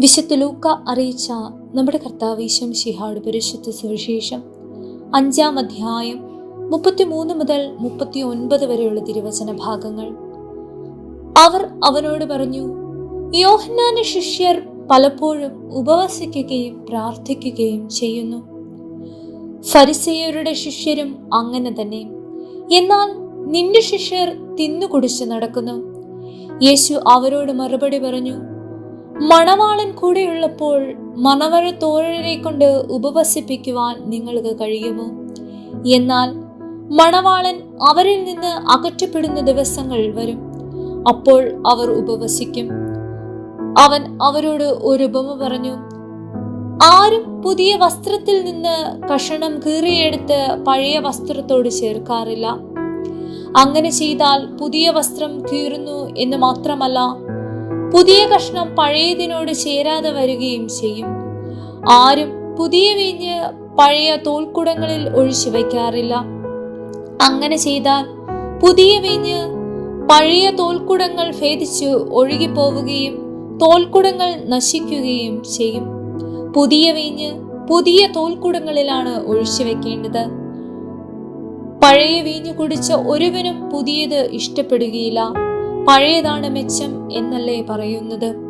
വിശുദ്ധ ലൂക്ക അറിയിച്ച നമ്മുടെ കർത്താവീശം ശിഹാട് പരിശുദ്ധ സുവിശേഷം അഞ്ചാം അധ്യായം മുപ്പത്തിമൂന്ന് മുതൽ മുപ്പത്തി ഒൻപത് വരെയുള്ള തിരുവചന ഭാഗങ്ങൾ. അവർ അവനോട് പറഞ്ഞു യോഹന്നാന ശിഷ്യർ പലപ്പോഴും ഉപവസിക്കുകയും പ്രാർത്ഥിക്കുകയും ചെയ്യുന്നു. ഫരിസേയരുടെ ശിഷ്യരും അങ്ങനെ തന്നെ. എന്നാൽ നിന്റെ ശിഷ്യർ തിന്നുകുടിച്ച് നടക്കുന്നു. യേശു അവരോട് മറുപടി പറഞ്ഞു മണവാളൻ കൂടെയുള്ളപ്പോൾ മണവഴ തോഴരെ കൊണ്ട് ഉപവസിപ്പിക്കുവാൻ നിങ്ങൾക്ക് കഴിയുമോ? എന്നാൽ മണവാളൻ അവരിൽ നിന്ന് അകറ്റപ്പെടുന്ന ദിവസങ്ങൾ വരും. അപ്പോൾ അവർ ഉപവസിക്കും. അവൻ അവരോട് ഒരു ഉപമ പറഞ്ഞു ആരും പുതിയ വസ്ത്രത്തിൽ നിന്ന് കഷണം കീറിയെടുത്ത് പഴയ വസ്ത്രത്തോട് ചേർക്കാറില്ല. അങ്ങനെ ചെയ്താൽ പുതിയ വസ്ത്രം കീറുന്നു എന്ന് മാത്രമല്ല പുതിയ കഷ്ണം പഴയതിനോട് ചേരാതെ വരികയും ചെയ്യും. ആരും പുതിയ വീഞ്ഞ് പഴയ തോൽക്കുടങ്ങളിൽ ഒഴിച്ചു വയ്ക്കാറില്ല. അങ്ങനെ ചെയ്താൽ പുതിയ വീഞ്ഞ് പഴയ തോൽക്കുടങ്ങൾ ഭേദിച്ചു ഒഴുകിപ്പോവുകയും തോൽക്കുടങ്ങൾ നശിക്കുകയും ചെയ്യും. പുതിയ വീഞ്ഞ് പുതിയ തോൽക്കുടങ്ങളിലാണ് ഒഴിച്ചു വെക്കേണ്ടത് പഴയ വീഞ്ഞ് കുടിച്ച ഒരുവനും പുതിയത് ഇഷ്ടപ്പെടുകയില്ല. പഴയതാണ് മെച്ചം എന്നല്ലേ പറയുന്നത്?